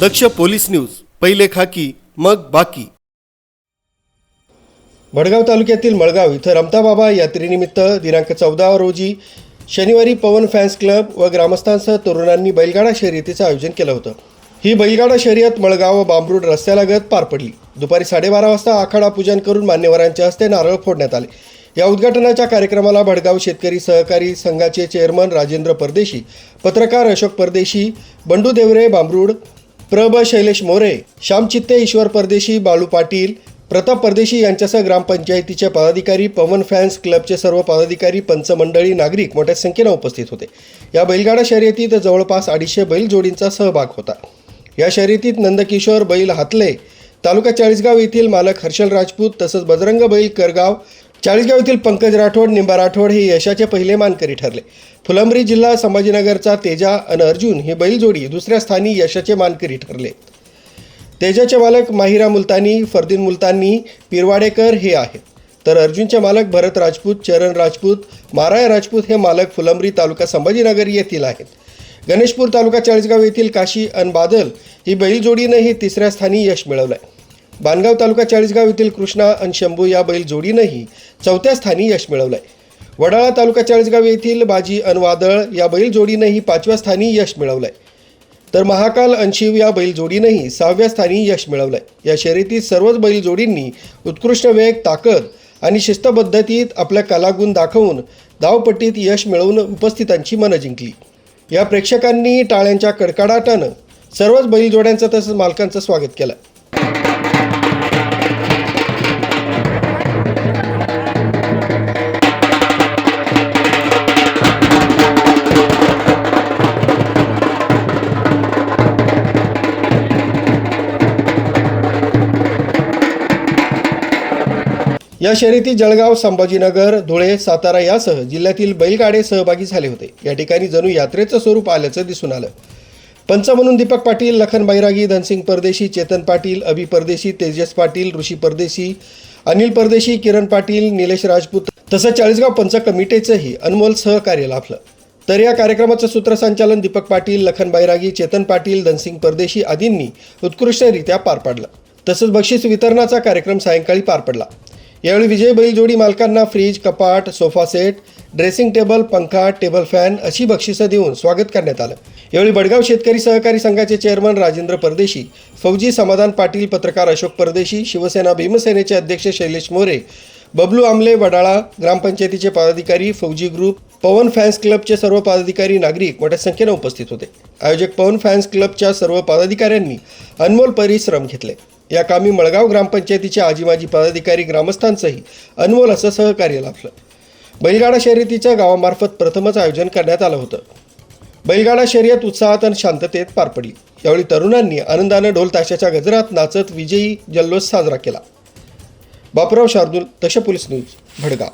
दक्ष police news पहिले खाकी मग बाकी. भडगाव तालुक्यातील मळगाव इथं रमताबाबा यात्रेनिमित्त दिनांक चौदा रोजी शनिवारी पवन फॅन्स क्लब व ग्रामस्थांसह तरुणांनी बैलगाडा शर्यतीचं आयोजन केलं होतं. ही बैलगाडा शर्यत मळगाव व बांबरूड रस्त्यालगत पार पडली. दुपारी साडेबारा वाजता आखाडा पूजन करून मान्यवरांच्या हस्ते नारळ फोडण्यात आले. या उद्घाटनाच्या कार्यक्रमाला भडगाव शेतकरी सहकारी संघाचे चेअरमन राजेंद्र परदेशी पत्रकार अशोक परदेशी बंडू देवरे बांबरूड प्रभ शैलेश मोरे श्याम चित्ते ईश्वर परदेशी बाळू पाटील प्रताप परदेशी यांच्यासह ग्रामपंचायतीचे पदाधिकारी पवन फॅन्स क्लबचे सर्व पदाधिकारी पंचमंडळी नागरिक मोठ्या संख्येनं उपस्थित होते. या बैलगाडा शर्यतीत जवळपास अडीचशे बैलजोडींचा सहभाग होता. या शर्यतीत नंदकिशोर बैल हातले तालुका चाळीसगाव येथील मालक हर्षल राजपूत तसंच बजरंग बैल करगाव चाळीसगाव येथील पंकज राठोड निंबा राठोड हे यशाचे पहिले मानकरी ठरले. फुलंब्री जिल्हा संभाजीनगरचा तेजा आणि अर्जुन ही बैलजोडी दुसऱ्या स्थानी यशाचे मानकरी ठरले. तेजाचे मालक माहिरा मुलतानी फरदीन मुलतानी पिरवाडेकर हे आहेत. तर अर्जुनचे मालक भरत राजपूत चरण राजपूत माराय राजपूत हे मालक फुलंब्री तालुका संभाजीनगर येथील आहेत. गणेशपूर तालुका चाळीसगाव येथील काशी अन बादल ही बैलजोडीनंही तिसऱ्या स्थानी यश मिळवलं आहे बानगाव तालुका चाळीसगाव येथील कृष्णा अन शंभू या बैलजोडीनंही चौथ्या स्थानी यश मिळवलंय. वडाळा तालुका चाळीसगाव येथील बाजी अन वादळ या बैलजोडीनंही पाचव्या स्थानी यश मिळवलंय. तर महाकाल अंशिव या बैलजोडीनंही सहाव्या स्थानी यश मिळवलंय. या शर्यतीत सर्वच बैलजोडींनी उत्कृष्ट वेग ताकद आणि शिस्तबद्धतीत आपल्या कलागुण दाखवून धावपट्टीत यश मिळवून उपस्थितांची मनं जिंकली. या प्रेक्षकांनी टाळ्यांच्या कडकडाटानं सर्वच बैलजोड्यांचं तसंच मालकांचं स्वागत केलं. या शर्यतीत जळगाव संभाजीनगर धुळे सातारा यासह जिल्ह्यातील बैलगाडे सहभागी झाले होते. या ठिकाणी जणू यात्रेचं स्वरूप आल्याचं दिसून आलं. पंच म्हणून दीपक पाटील लखन बैरागी धनसिंग परदेशी चेतन पाटील अभि परदेशी तेजस पाटील ऋषी परदेशी अनिल परदेशी किरण पाटील निलेश राजपूत तसंच चाळीसगाव पंच कमिटीचंही अनमोल सहकार्य लाभलं. तर या कार्यक्रमाचं सूत्रसंचालन दीपक पाटील लखन बैरागी चेतन पाटील धनसिंग परदेशी आदींनी उत्कृष्टरित्या पार पाडलं. तसंच बक्षीस वितरणाचा कार्यक्रम सायंकाळी पार पडला. यावेळी विजय बैलजोडी मालकांना फ्रीज कपाट सोफा सेट ड्रेसिंग टेबल पंखा टेबल फॅन अशी बक्षिसं देऊन स्वागत करण्यात आलं. यावेळी बडगाव शेतकरी सहकारी संघाचे चेअरमन राजेंद्र परदेशी फौजी समाधान पाटील पत्रकार अशोक परदेशी शिवसेना भीमसेनेचे अध्यक्ष शैलेश मोरे बबलू आमले वडाळा ग्रामपंचायतीचे पदाधिकारी फौजी ग्रुप पवन फॅन्स क्लबचे सर्व पदाधिकारी नागरिक मोठ्या संख्येनं उपस्थित होते. आयोजक पवन फॅन्स क्लबच्या सर्व पदाधिकाऱ्यांनी अनमोल परिश्रम घेतले. या कामी मळगाव ग्रामपंचायतीचे आजी माजी पदाधिकारी ग्रामस्थांचंही अनमोल असं सहकार्य लाभलं. बैलगाडा शर्यतीच्या गावामार्फत प्रथमच आयोजन करण्यात आलं होतं. बैलगाडा शर्यत उत्साहात आणि शांततेत पार पडली. यावेळी तरुणांनी आनंदानं ढोल ताशाच्या गजरात नाचत विजयी जल्लोष साजरा केला. बापराव शार्दूल तशा पोलीस न्यूज भडगाव